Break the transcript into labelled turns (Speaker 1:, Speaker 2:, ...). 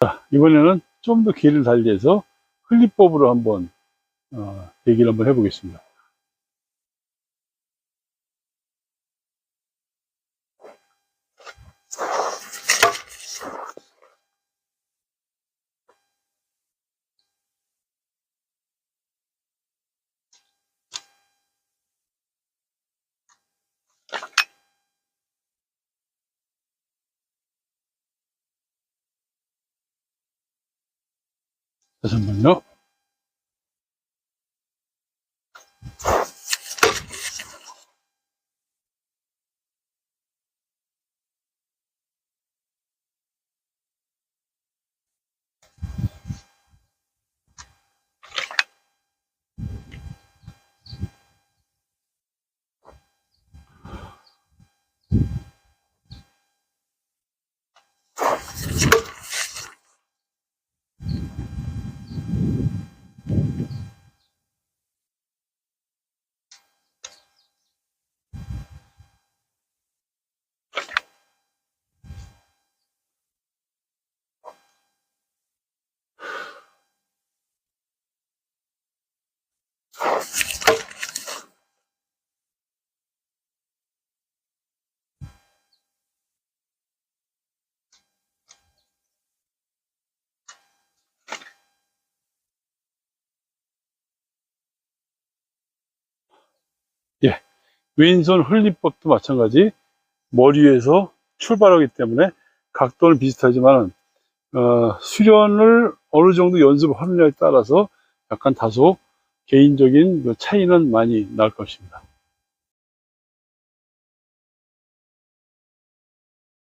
Speaker 1: 자, 이번에는 좀 더 길을 달리해서 흘리법으로 한번 어, 얘기를 한번 해보겠습니다. 다시 한 번요. 왼손 흘리법도 마찬가지 머리 위에서 출발하기 때문에 각도는 비슷하지만 어, 수련을 어느 정도 연습하느냐에 따라서 약간 다소 개인적인 그 차이는 많이 날 것입니다.